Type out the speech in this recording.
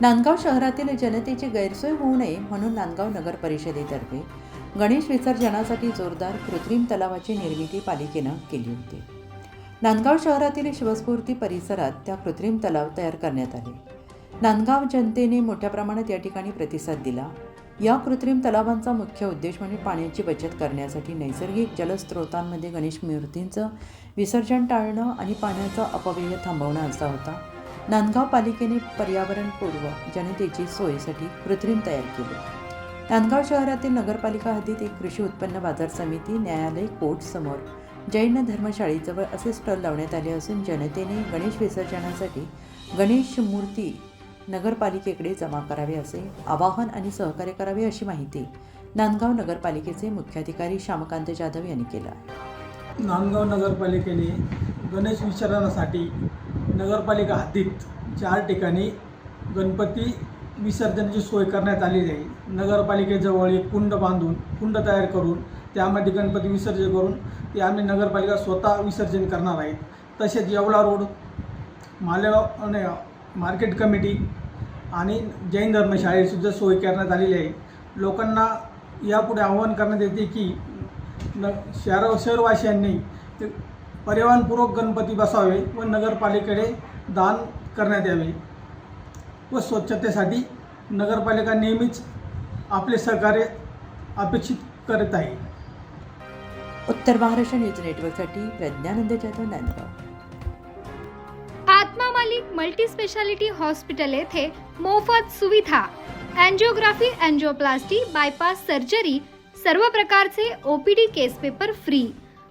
नांदगाव शहरातील जनतेची गैरसोय होऊ नये म्हणून नांदगाव नगर परिषदेतर्फे गणेश विसर्जनासाठी जोरदार कृत्रिम तलावाची निर्मिती पालिकेनं केली होती. नांदगाव शहरातील शिवस्फूर्ती परिसरात त्या कृत्रिम तलाव तयार करण्यात आले. नांदगाव जनतेने मोठ्या प्रमाणात या ठिकाणी प्रतिसाद दिला. या कृत्रिम तलावांचा मुख्य उद्देश म्हणजे पाण्याची बचत करण्यासाठी नैसर्गिक जलस्रोतांमध्ये गणेश मूर्तींचं विसर्जन टाळणं आणि पाण्याचा अपव्यय थांबवणं असा होता. नांदगाव पालिकेने पर्यावरणपूर्व जनतेची सोयीसाठी कृत्रिम तयार केले. नांदगाव शहरातील नगरपालिका हद्दीत एक कृषी उत्पन्न बाजार समिती न्यायालय कोर्ट समोर जैन धर्मशाळेजवळ असे स्टॉल लावण्यात आले असून जनतेने गणेश विसर्जनासाठी गणेश मूर्ती नगरपालिकेकडे जमा करावे असे आवाहन आणि सहकार्य करावे अशी माहिती नांदगाव नगरपालिकेचे मुख्याधिकारी श्यामकांत जाधव यांनी केलं नांदगाव नगरपालिकेने गणेश विसर्जनासाठी नगरपालिका हद्दीत चार ठिकाणी गणपती विसर्जनाची सोय करण्यात आलेली आहे. नगरपालिकेजवळ एक कुंड बांधून कुंड तयार करून त्यामध्ये गणपती विसर्जन करून ते आम्ही नगरपालिका स्वतः विसर्जन करणार आहेत. तसेच Yeola road Malegaon market committee आणि जैन धर्मशाळेसुद्धा सोय करण्यात आलेली आहे. लोकांना यापुढे आवाहन करण्यात येते की न शहर शहरवासियांनी ते पर्यावरणपूर्वक गणपती बसावे व नगरपालिकेकडे दान करण्यात यावे व स्वच्छतेसाठी नगरपालिका नेहमीच आपले सहकार्य अपेक्षित करत आहे. उत्तर महाराष्ट्र न्यूज नेटवर्कसाठी Pragyanand Jadhav Nandgaon. Atma Malik multi speciality hospital येथे मोफत सुविधा अँजिओग्राफी अँजिओप्लास्टी बायपास सर्जरी सर्व प्रकारचे OPD case paper free